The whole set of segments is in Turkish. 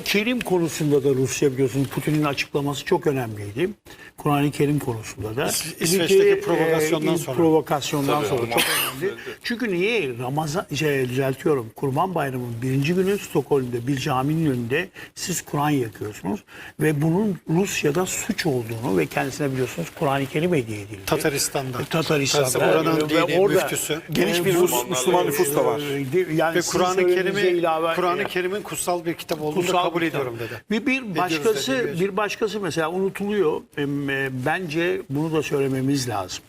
Kerim konusunda da Rusya biliyorsunuz Putin'in açıklaması çok önemliydi. Kur'an-ı Kerim konusunda da. İs- İsveç'teki İki, provokasyondan e, sonra. Provokasyondan Tabii, sonra ama- çok önemli. Çünkü niye? Ramazan, şey, düzeltiyorum. Kurban Bayramı'nın birinci günü Stockholm'de bir caminin önünde siz Kur'an yakıyorsunuz. Ve bunun Rusya'da suç olduğunu ve kendisine biliyorsunuz Kur'an-ı Kerim hediye edildi. Tataristan'da. Tataristan'da. Oranın Ve dini, orada müftüsü. Geniş bir Rus Müslüman nüfus da var. e, Yani Ve Kur'an-ı Kerim'i Kur'an-ı Kerim'in kutsal bir kitap olduğunu kabul bir ediyorum dedi. Bir Ediyoruz başkası dedi. bir başkası mesela unutuluyor. Em, e, Bence bunu da söylememiz lazım.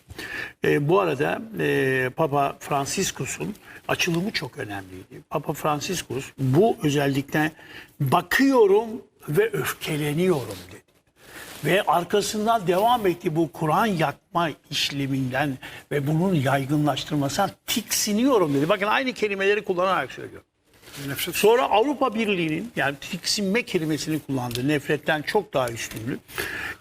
E, bu arada e, Papa Franciscus'un açılımı çok önemliydi. Papa Franciscus bu özellikle bakıyorum ve öfkeleniyorum dedi. Ve arkasından devam etti bu Kur'an yakma işleminden ve bunun yaygınlaştırmasından tiksiniyorum dedi. Bakın aynı kelimeleri kullanarak söylüyor. Nefret Sonra Avrupa Birliği'nin yani tiksinme kelimesini kullandı. Nefretten çok daha üstünlü.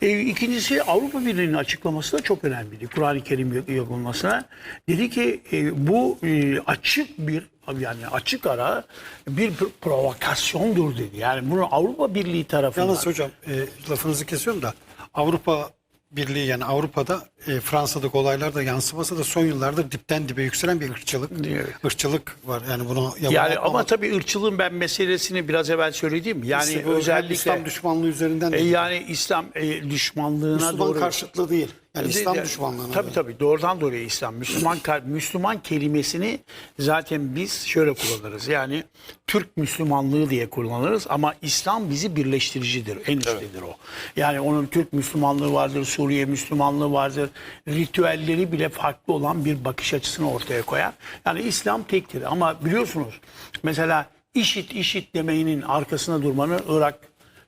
E, ikincisi Avrupa Birliği'nin açıklaması da çok önemliydi. Kur'an-ı Kerim yapılmasına. Dedi ki e, bu e, açık bir yani açık ara bir pr- provokasyondur dedi. Yani bunu Avrupa Birliği tarafından. Yalnız hocam e, lafınızı kesiyorum da Avrupa Birliği yani Avrupa'da e, Fransa'daki olaylarda yansıması da son yıllarda dipten dibe yükselen bir ırkçılık. Evet. Irkçılık var yani bunu yani ama tabii ırkçılığın ben meselesini biraz evvel söyledim. Yani İşte bu özellikle İslam düşmanlığı üzerinden e, yani İslam e, düşmanlığına Müslüman doğru karşıtlığı değil. Yani İslam De- düşmanlığına. Tabii tabii doğrudan doğruya İslam. Müslüman Müslüman kelimesini zaten biz şöyle kullanırız. Yani Türk Müslümanlığı diye kullanırız ama İslam bizi birleştiricidir. En üsttedir o. Yani onun Türk Müslümanlığı vardır, Suriye Müslümanlığı vardır. Ritüelleri bile farklı olan bir bakış açısını ortaya koyar. Yani İslam tektir ama biliyorsunuz mesela işit işit demeğinin arkasında durmanın Irak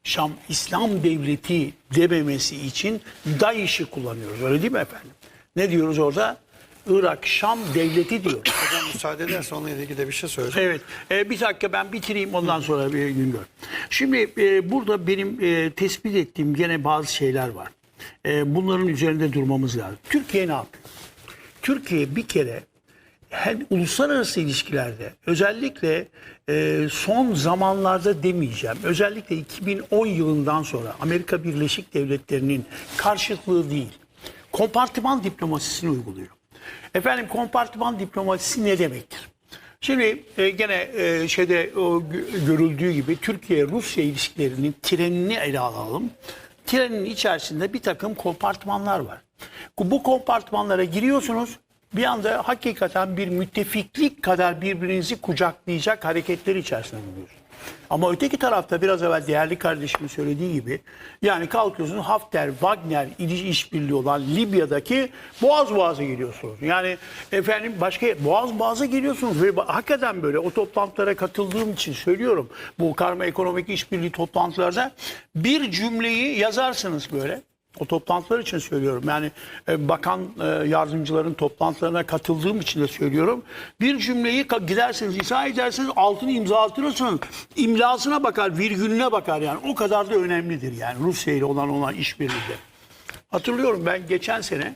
Şam İslam devleti dememesi için DAEŞ'i kullanıyoruz. Öyle değil mi efendim? Ne diyoruz orada? Irak Şam devleti diyoruz. Hocam müsaade ederse onunla ilgili de bir şey söyleyeceğim. Evet. E, bir dakika ben bitireyim ondan sonra bir gün gör. Şimdi e, burada benim e, tespit ettiğim gene bazı şeyler var. E, bunların üzerinde durmamız lazım. Türkiye ne yapıyor? Türkiye bir kere hem uluslararası ilişkilerde özellikle e, son zamanlarda demeyeceğim. Özellikle 2010 yılından sonra Amerika Birleşik Devletleri'nin karşıtlığı değil. Kompartıman diplomasisini uyguluyor. Efendim kompartıman diplomasisi ne demektir? Şimdi e, gene e, şeyde o gö- görüldüğü gibi Türkiye-Rusya ilişkilerinin trenini ele alalım. Trenin içerisinde bir takım kompartmanlar var. Bu kompartmanlara giriyorsunuz. Bir anda hakikaten bir müttefiklik kadar birbirinizi kucaklayacak hareketler içerisine giriyorsunuz. Ama öteki tarafta biraz evvel değerli kardeşimin söylediği gibi yani kalkıyorsunuz Hafter, Wagner işbirliği olan Libya'daki Boğaz Boğaz'a geliyorsunuz. Yani efendim başka Boğaz Boğaz'a geliyorsunuz ve hakikaten böyle o toplantılara katıldığım için söylüyorum. Bu karma ekonomik işbirliği toplantılarda bir cümleyi yazarsınız böyle. O toplantılar için söylüyorum. Yani e, bakan e, yardımcıların toplantılarına katıldığım için de söylüyorum. Bir cümleyi gidersiniz, izah edersiniz, altını imzalatırsanız imlasına bakar, virgülüne bakar yani. O kadar da önemlidir yani Rusya ile olan olan işbirliği. Hatırlıyorum ben geçen sene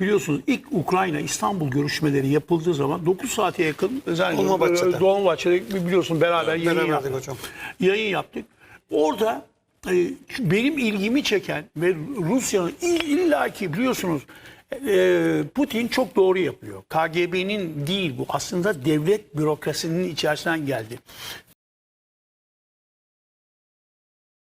biliyorsunuz ilk Ukrayna İstanbul görüşmeleri yapıldığı zaman 9 saate yakın özellikle Dolmabahçe'de. Dolmabahçe'de biliyorsun beraber yayın Beraberdik yaptık. hocam. Yayın yaptık. Orada benim ilgimi çeken ve Rusya'nın ill- illaki biliyorsunuz e, Putin çok doğru yapıyor. KGB'nin değil bu aslında devlet bürokrasinin içerisinden geldi.